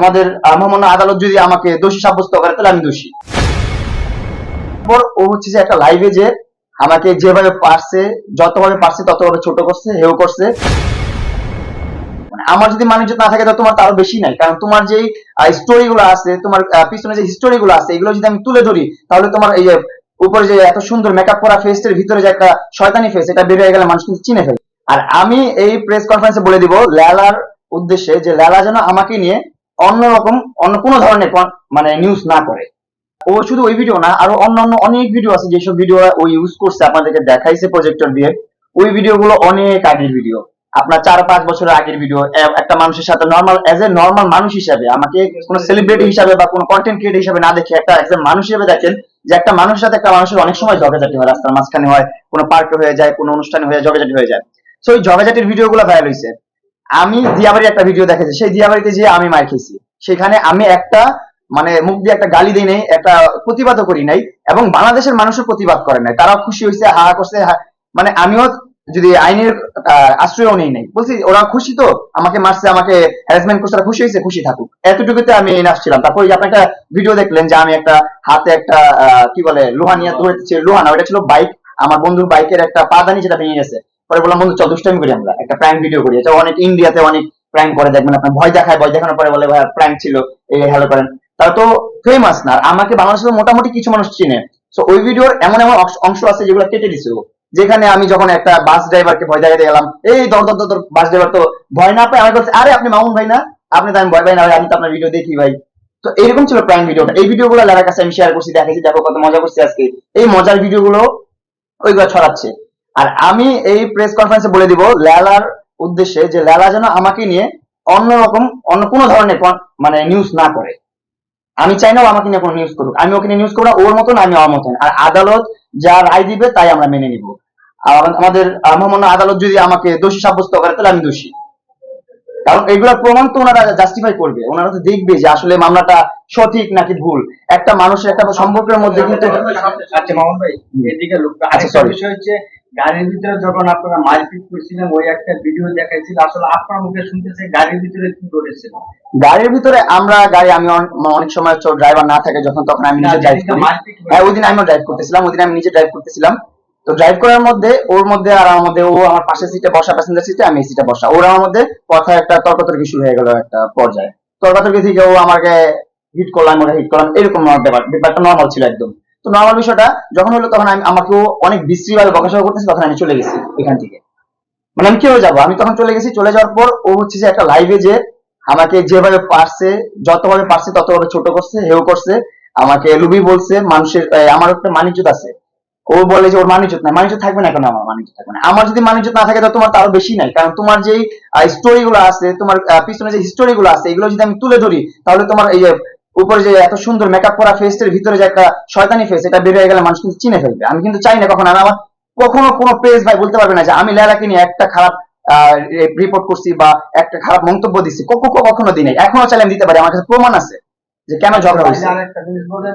আমাদের মহামান্য আদালত যদি আমাকে দোষী সাব্যস্ত করে, তাহলে আমি দোষী। ও হচ্ছে যে একটা লাইভে যে আমাকে যেভাবে পারছে, যতভাবে পারছে ততভাবে ছোট করছে হেউ করছে। মানে আমার যদি মানুষ না থাকে তো তোমার তারও বেশি নাই। কারণ তোমার যে স্টোরি গুলো আছে, তোমার পিছনে যে হিস্টোরি গুলো আছে, এগুলো যদি আমি তুলে ধরি, তাহলে তোমার এই যে উপরে যে এত সুন্দর মেকআপ করা ফেসের ভিতরে যে একটা শয়তানি ফেস এটা বের হয়ে গেলে মানুষ কিন্তু চিনে ফেলে। আর আমি এই প্রেস কনফারেন্সে বলে দিব, লেলার উদ্দেশ্যে যে লেলা যেন আমাকে নিয়ে অন্যরকম, অন্য কোনো ধরনের মানে নিউজ না করে। ও শুধু ওই ভিডিও না, আরও অন্যান্য অনেক ভিডিও আছে যেসব ভিডিও ও ইউজ করছে, আপনাদেরকে দেখাইছে প্রজেক্টর দিয়ে। ওই ভিডিওগুলো অনেক আগের ভিডিও আপনার চার পাঁচ বছরের আগের ভিডিও একটা মানুষের সাথে নর্মাল এজ এ নর্মাল মানুষ হিসাবে, আমাকে কোনো সেলিব্রিটি হিসাবে বা কোনো কন্টেন্ট ক্রিয়েটর হিসাবে না দেখে একটা একজন মানুষ হিসেবে দেখেন যে একটা মানুষের সাথে একটা মানুষের অনেক সময় ঝগড়াঝাটি হয়, রাস্তার মাঝখানে হয়, কোনো পার্কে হয়ে যায়, কোনো অনুষ্ঠানে হয়ে যায়, ঝগড়াঝাটি হয়ে যায়। তো ওই ঝগড়াঝাটির ভিডিওগুলো ভাইরাল হয়েছে আমি দিয়াবাড়ির একটা ভিডিও দেখেছি। সেই দিয়াবাড়িতে যে আমি মার খেয়েছি। সেখানে আমি একটা মানে মুখ দিয়ে একটা গালি দিই নাই, একটা প্রতিবাদও করি নাই এবং বাংলাদেশের মানুষের প্রতিবাদ করে নাই। তারাও খুশি হয়েছে হা করছে মানে আমিও যদি আইনের আশ্রয়ও নেই নাই। বলছি, ওরা খুশি তো? আমাকে মারছে, আমাকে হ্যারাসমেন্ট করছে খুশি হয়েছে? খুশি থাকুক। এতটুকুতে আমি এনাফ ছিলাম। তারপর আপনি একটা ভিডিও দেখলেন যে আমি একটা হাতে একটা কি বলে, লোহা নিয়ে ধরেছে লোহা না ওটা ছিল বাইক আমার বন্ধুর বাইকের একটা পাদানি যেটা ভেঙে গেছে। পরে বললাম, বন্ধু, চল করি আমরা। একটা প্র্যাঙ্ক ভিডিও করি। এটা অনেক ইন্ডিয়াতে অনেক প্র্যাঙ্ক করে, দেখবেন আপনার ভয় দেখায়, ভয় দেখানোর পরে বলে ভাই প্র্যাঙ্ক ছিল, এই হ্যালো করেন। তারা তো ফেমাস না। আমাকে বাংলাদেশে মোটামুটি কিছু মানুষ চিনে। তো ওই ভিডিওর এমন এমন অংশ- আছে যেগুলো কেটে দিছে যেখানে আমি যখন একটা বাস ড্রাইভারকে ভয় দেখাতে গেলাম, এই দর দর দর বাস ড্রাইভার তো ভয় না পায়? আমাকে বলছে, আরে, আপনি মামুন ভাই না? আপনি তো আমি ভয় পাই না, ভাই, আমি তো আপনার ভিডিও দেখি, ভাই। তো এরকম ছিল প্রাইম ভিডিওটা এই ভিডিওগুলো লেলার কাছে আমি শেয়ার করছি, দেখেছি, দেখো, কত মজা করছি আজকে। এই মজার ভিডিওগুলো ওইগুলো ছড়াচ্ছে। আর আমি এই প্রেস কনফারেন্সে বলে দিব লেলার উদ্দেশ্যে যে লেলা যেন আমাকে নিয়ে অন্যরকম অন্য কোনো ধরনের মানে নিউজ না করে। আমি চাই না ও আমাকে নিয়ে কোনো নিউজ করুক। আমি ওকে নিয়ে নিউজ করব না, ওর মতন আমি আমার মতন আর আদালত যা রায় দিবে তাই আমরা মেনে নিব। আমাদের মহামান্য আদালত যদি আমাকে দোষী সাব্যস্ত করে তাহলে আমি দোষী। কারণ এগুলোর প্রমাণ তো ওনারা জাস্টিফাই করবে। ওনারা তো দেখবে যে আসলে মামলাটা সঠিক নাকি ভুল। একটা মানুষের একটা সম্পর্কের মধ্যে কিন্তু আচ্ছা মামুন ভাই এদিকে আচ্ছা, বিষয় হচ্ছে গাড়ির ভিতরে যখন আপনারা মারপিট করছিলেন ওই একটা ভিডিও দেখাইছিল। আসলে আপনার মুখে শুনতেছে গাড়ির ভিতরে কি করেছিল গাড়ির ভিতরে আমরা গাড়ি আমি অনেক সময় ড্রাইভার না থাকে যখন তখন আমি নিজে ড্রাইভ করি। হ্যাঁ ওই দিন আমিও ড্রাইভ করতেছিলাম ওই দিন আমি নিজে ড্রাইভ করতেছিলাম। তো ড্রাইভ করার মধ্যে ওর মধ্যে আর আমার মধ্যে ও আমার পাশের সিটে বসা প্যাসেঞ্জার সিটে আমি এই সিটে বসা। ওর আমার মধ্যে কথা একটা তর্কতর্কি শুরু হয়ে গেল একটা পর্যায়ে। তর্কতর্কি থেকে ও আমাকে হিট করলাম ওরা হিট করলাম। এরকম ব্যাপার ব্যাপারটা নর্মাল ছিল একদম। তো নর্মাল বিষয়টা, যখন হলো তখন আমি আমাকে ও অনেক বিশ্রী ভাবে বকাশকা করতেছে, তখন আমি চলে গেছি এখান থেকে। মানে আমি কেউ যাব? আমি তখন চলে গেছি, চলে যাওয়ার পর ও হচ্ছে যে একটা লাইভে যে আমাকে যেভাবে পারছে, যতভাবে পারছে ততভাবে ছোট করছে হেউ করছে। আমাকে লুবি বলছে, মানুষের আমার একটা মানিজ্যত আছে। ও বলে যে ওর মানিজ্যত নাই। মানিজ্যত থাকবে না কেন আমার? মানিজ্যত থাকবে না। আমার যদি মানিজ্যত না থাকে তো তোমার তারও বেশি নাই। কারণ তোমার যেই স্টোরি গুলো আছে, তোমার পিছনে যে হিস্টোরি গুলো আছে, এগুলো যদি আমি তুলে ধরি, তাহলে তোমার এই যে উপরে যে এত সুন্দর মেকআপ করা ফেসের ভিতরে যে একটা শয়তানি ফেস এটা বের হয়ে গেলে মানুষ কিন্তু চিনে ফেলবে। আমি কিন্তু চাই না কখন আমি আমার কখনো কোনো পেজ ভাই বলতে পারবে না যে আমি লেলাকে নিয়ে একটা খারাপ রিপোর্ট করছি বা একটা খারাপ মন্তব্য দিচ্ছি কখনো কখনো দিই নাই। এখনও চাইলে আমি দিতে পারি আমার কাছে প্রমাণ আছে যে কেন ঝগড়া হয়েছে।